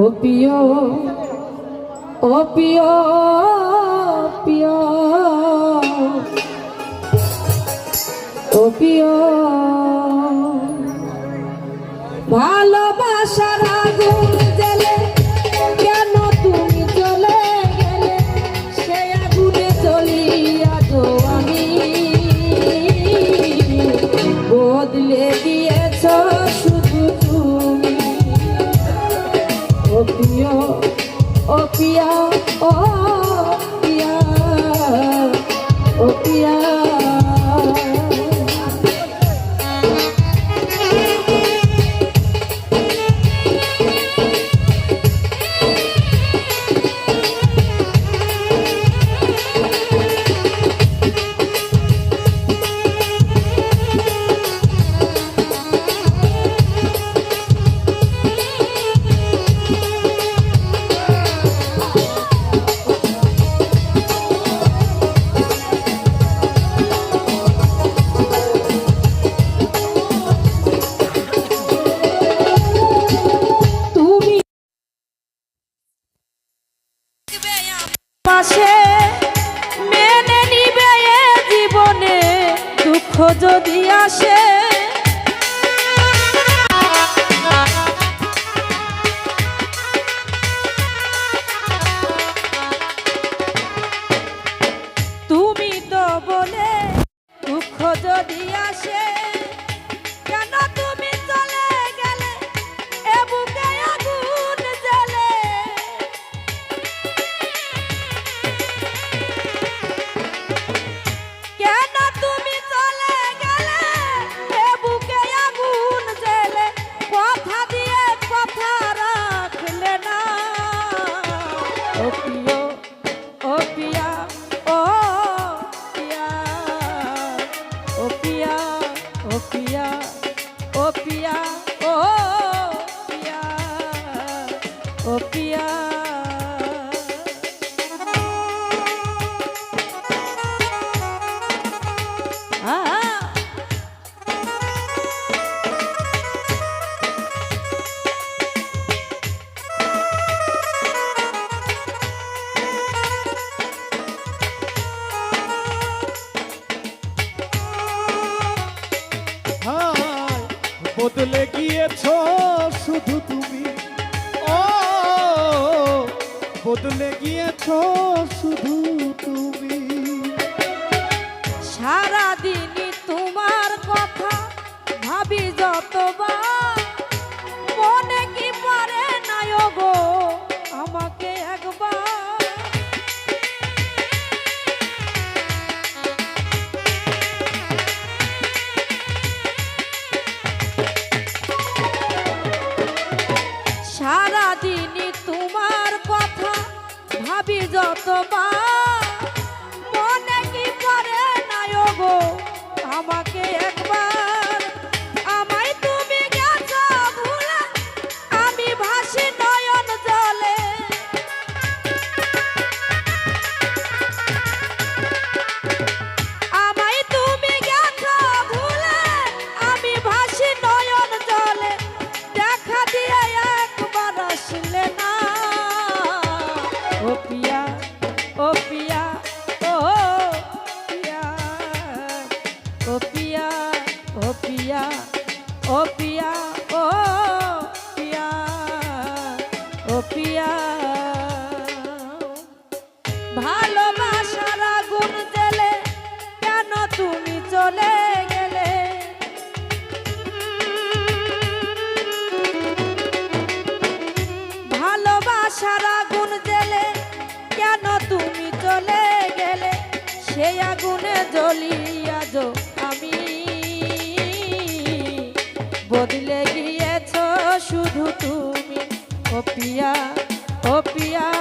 ও প্রিয় ও প্রিয় প্রিয়। ও প্রিয়, ভালোবাসার আগুন জ্বলে কেন তুমি চলে গেলে? সে আগুনে জ্বলিয়া তো আমি বদলে দিয়েছ শুধু Maria, oh. দুঃখ যদি তুমি তো বলে দুঃখ যদি আসে ও প্রিয়া। বদলে গিয়েছ শুধু তুমি। শুধু তুমি। সারাদিনই তোমার কথা ভাবি যতবার। ও পিয়া ও পিয়া ও পিয়া ও পিয়া ও পিয়া ও পিয়া ও পিয়া ও পিয়া জ্বলিয়া যো আমি। বদলে গিয়েছ শুধু তুমি। ও পিয়া ও পিয়া